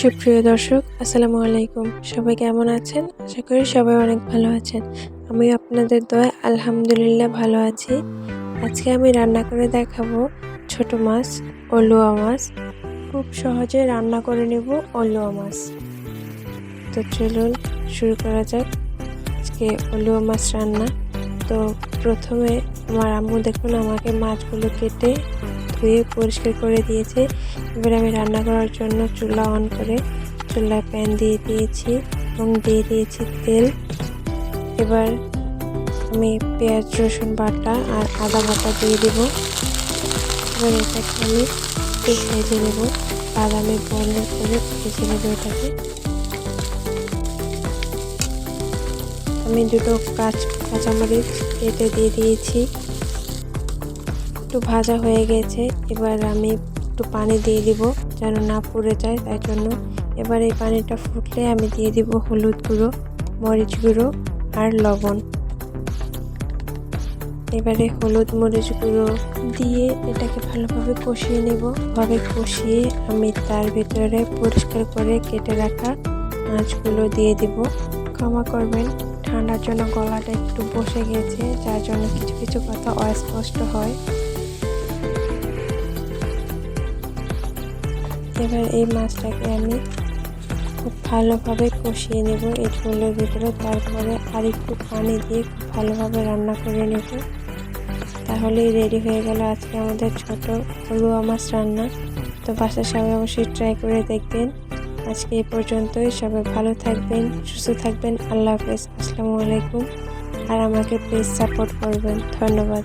সুপ্রিয় দর্শক, আসসালামু আলাইকুম। সবাই কেমন আছেন? আশা করি সবাই অনেক ভালো আছেন। আমি আপনাদের দয় আলহামদুলিল্লাহ ভালো আছি। আজকে আমি রান্না করে দেখাবো ছোট মাছ অলুয়া মাছ। খুব সহজে রান্না করে নেব অলুয়া মাছ। তো চলুন শুরু করা যাক আজকে অলুয়া মাছ রান্না। তো প্রথমে আমার আম্মু দেখুন আমাকে মাছগুলো কেটে ধুয়ে পরিষ্কার করে দিয়েছে। এবার আমি রান্না করার জন্য চুলা অন করে চুলায় প্যান দিয়ে দিয়েছি এবং দিয়ে দিয়েছি তেল। এবার আমি পেঁয়াজ, রসুন বাটা আর আদা বাটা দিয়ে দেবো। এবার এটাকে আমি ভেজে নেব। বাদামে বর্ণ করে ভেজে নেব এটাকে। আমি দুটো কাঁচ, কাঁচামরিচ কেটে দিয়ে দিয়েছি। একটু ভাজা হয়ে গেছে, এবার আমি একটু পানি দিয়ে দিব যেন না পুড়ে যায়, তাই জন্য এবার এই পানিটা ফুটলে আমি দিয়ে দিব হলুদ গুঁড়ো, মরিচ গুঁড়ো আর লবণ। এবারে হলুদ, মরিচ গুঁড়ো দিয়ে এটাকে ভালোভাবে কষিয়ে নেব। ভাবে কষিয়ে আমি তার ভিতরে পরিষ্কার করে কেটে রাখা মাছগুলো দিয়ে দিব। ক্ষমা করবেন, ঠান্ডার জন্য গলাটা একটু বসে গেছে, যার জন্য কিছু কিছু কথা অস্পষ্ট হয়। এবার এই মাছটাকে আমি খুব ভালোভাবে কষিয়ে নেব। এই ঝোলের ভিতরে তারপরে আর একটু পানি দিয়ে খুব ভালোভাবে রান্না করে নেব। তাহলেই রেডি হয়ে গেল আজকে আমাদের ছোট রুয়া মাছ রান্না। তো বাসার সবাই অবশ্যই ট্রাই করে দেখবেন। আজকে এ পর্যন্তই। সবাই ভালো থাকবেন, সুস্থ থাকবেন। আল্লাহ হাফেজ। আসসালামু আলাইকুম। আর আমাকে প্লিজ সাপোর্ট করবেন। ধন্যবাদ।